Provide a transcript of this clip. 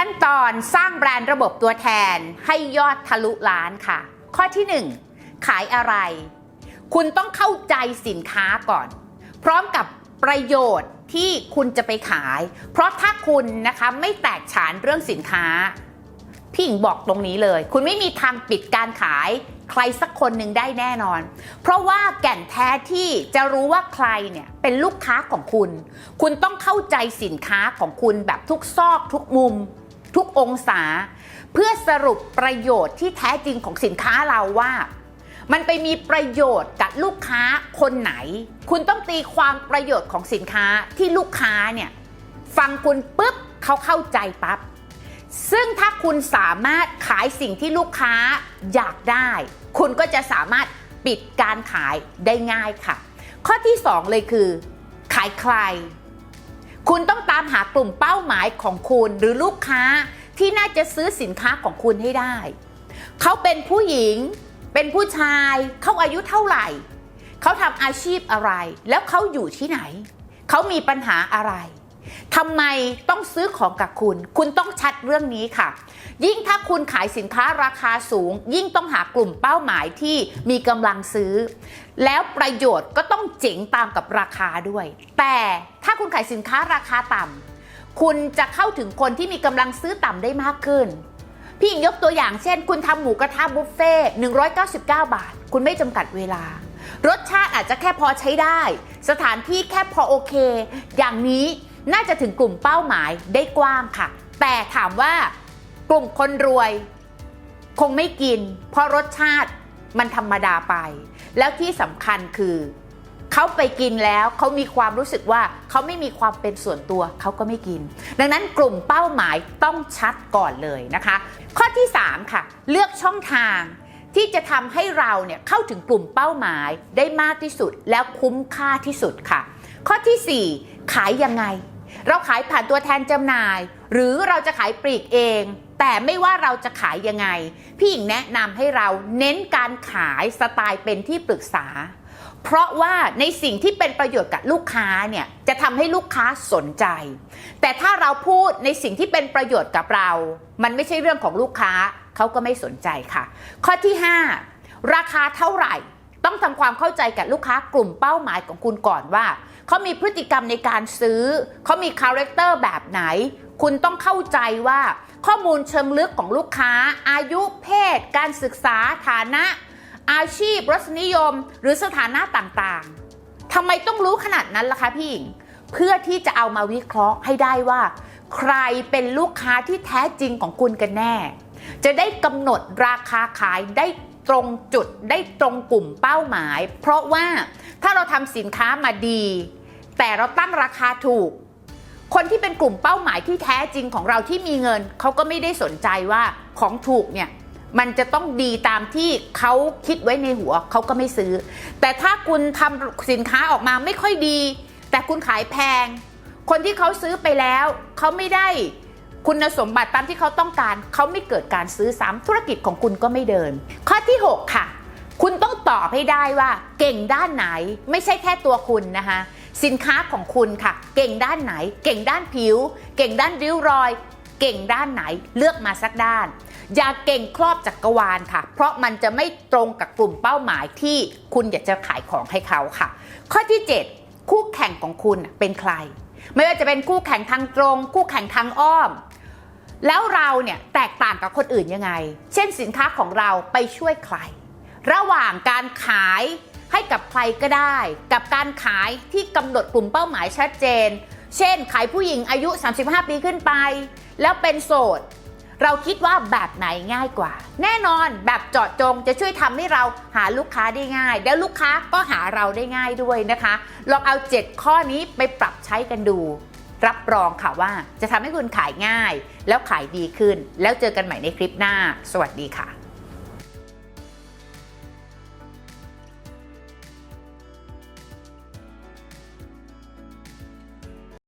ขั้นตอนสร้างแบรนด์ระบบตัวแทนให้ยอดทะลุล้านค่ะ ข้อที่ 1 ขายอะไร คุณต้องเข้าใจสินค้าก่อน พร้อมกับประโยชน์ที่คุณจะไปขาย เพราะถ้าคุณนะคะไม่แตกฉานเรื่องสินค้า พี่หญิงบอกตรงนี้เลย คุณไม่มีทางปิดการขายใครสักคนหนึ่งได้แน่นอน เพราะว่าแก่นแท้ที่จะรู้ว่าใครเนี่ยเป็นลูกค้าของคุณ คุณต้องเข้าใจสินค้าของคุณแบบทุกซอกทุกมุม ทุกองศา เพื่อสรุปประโยชน์ที่แท้จริงของสินค้าเราว่า มันไปมีประโยชน์กับลูกค้าคนไหน คุณต้องตีความประโยชน์ของสินค้าที่ลูกค้าเนี่ยฟังคุณปุ๊บเขาเข้าใจปั๊บซึ่งถ้าคุณสามารถขายสิ่งที่ลูกค้าอยากได้ คุณก็จะสามารถปิดการขายได้ง่ายค่ะ ข้อที่ 2 เลยคือ ขายใคร คุณต้องตามหากลุ่มเป้าหมายของคุณหรือลูกค้าที่น่าจะซื้อสินค้าของคุณให้ได้ เขาเป็นผู้หญิง เป็นผู้ชาย เขาอายุเท่าไหร่ เขาทำอาชีพอะไร แล้วเขาอยู่ที่ไหน เขามีปัญหาอะไร ทำไมต้องซื้อของกับคุณ คุณต้องชัดเรื่องนี้ค่ะ ยิ่งถ้าคุณขายสินค้าราคาสูง ยิ่งต้องหากลุ่มเป้าหมายที่มีกำลังซื้อ แล้วประโยชน์ก็ต้องเจ๋งตามกับราคาด้วย แต่ถ้าคุณขายสินค้าราคาต่ำคุณจะเข้าถึงคนที่มีกำลังซื้อต่ำได้มากขึ้น พี่ยกตัวอย่างเช่น คุณทำหมูกระทะบุฟเฟ่199 บาท คุณไม่จำกัดเวลารสชาติอาจจะแค่พอใช้ได้ สถานที่แค่พอโอเค อย่างนี้ น่าจะถึงกลุ่มเป้าหมายได้กว้างค่ะ แต่ถามว่ากลุ่มคนรวย คงไม่กิน เพราะรสชาติมันธรรมดาไป แล้วที่สำคัญคือเขาไปกินแล้วเขามีความรู้สึกว่าเขาไม่มีความเป็นส่วนตัวเขาก็ไม่กิน ดังนั้นกลุ่มเป้าหมายต้องชัดก่อนเลยนะคะ ข้อที่ 3 ค่ะ เลือกช่องทางที่จะทำให้เราเนี่ยเข้าถึงกลุ่มเป้าหมายได้มากที่สุดแล้วคุ้มค่าที่สุดค่ะ ข้อทีสี่4 ขายยังไง เราขายผ่านตัวแทนจำหน่าย หรือเราจะขายปลีกเอง แต่ไม่ว่าเราจะขายยังไง พี่หญิงแนะนำให้เราเน้นการขายสไตล์เป็นที่ปรึกษา เพราะว่าในสิ่งที่เป็นประโยชน์กับลูกค้าเนี่ยจะทำให้ลูกค้าสนใจ แต่ถ้าเราพูดในสิ่งที่เป็นประโยชน์กับเรา มันไม่ใช่เรื่องของลูกค้าเขาก็ไม่สนใจค่ะ ข้อที่ 5 ราคาเท่าไหร่ ต้องทำความเข้าใจกับลูกค้ากลุ่มเป้าหมายของคุณก่อนว่า เขามีพฤติกรรมในการซื้อ เขามีคาแรคเตอร์แบบไหน คุณต้องเข้าใจว่า ข้อมูลเชิงลึกของลูกค้า อายุเพศ การศึกษาฐานะ อาชีพรสนิยม หรือสถานะต่างๆทำไมต้องรู้ขนาดนั้นล่ะคะพี่หญิงเพื่อที่จะเอามาวิเคราะห์ให้ได้ว่า ใครเป็นลูกค้าที่แท้จริงของคุณกันแน่ จะได้กำหนดราคาขายได้ ตรงจุดได้ตรงกลุ่มเป้าหมาย เพราะว่าถ้าเราทำสินค้ามาดี แต่เราตั้งราคาถูก คนที่เป็นกลุ่มเป้าหมายที่แท้จริงของเราที่มีเงินเขาก็ไม่ได้สนใจว่าของถูกเนี่ยมันจะต้องดีตามที่เขาคิดไว้ในหัวเขาก็ไม่ซื้อ แต่ถ้าคุณทำสินค้าออกมาไม่ค่อยดี แต่คุณขายแพง คนที่เขาซื้อไปแล้วเขาไม่ได้ คุณสมบัติตามที่เขาต้องการเขาไม่เกิดการซื้อซ้ำธุรกิจของคุณก็ไม่เดิน ข้อที่ 6 ค่ะ คุณต้องตอบให้ได้ว่า เก่งด้านไหนไม่ใช่แค่ตัวคุณนะคะสินค้าของคุณค่ะ เก่งด้านไหน เก่งด้านผิว เก่งด้านริ้วรอย เก่งด้านไหนเลือกมาสักด้าน อย่าเก่งครอบจักรวาลค่ะ เพราะมันจะไม่ตรงกับกลุ่มเป้าหมายที่คุณอยากจะขายของให้เขาค่ะ ข้อที่ 7 คู่แข่งของคุณเป็นใคร ไม่ว่าจะเป็นคู่แข่งทางตรง คู่แข่งทางอ้อม แล้วเราเนี่ยแตกต่างกับคนอื่นยังไง เช่นสินค้าของเราไปช่วยใคร ระหว่างการขายให้กับใครก็ได้ กับการขายที่กำหนดกลุ่มเป้าหมายชัดเจน เช่น ขายผู้หญิงอายุ 35 ปีขึ้นไป แล้วเป็นโสด เราคิดว่าแบบไหนง่ายกว่า แน่นอนแบบเจาะจงจะช่วยทำให้เราหาลูกค้าได้ง่าย แล้วลูกค้าก็หาเราได้ง่ายด้วยนะคะ ลองเอา 7 ข้อนี้ไปปรับใช้กันดู รับรองค่ะว่าจะทำให้คุณขายง่าย แล้วขายดีขึ้น แล้วเจอกันใหม่ในคลิปหน้า สวัสดีค่ะ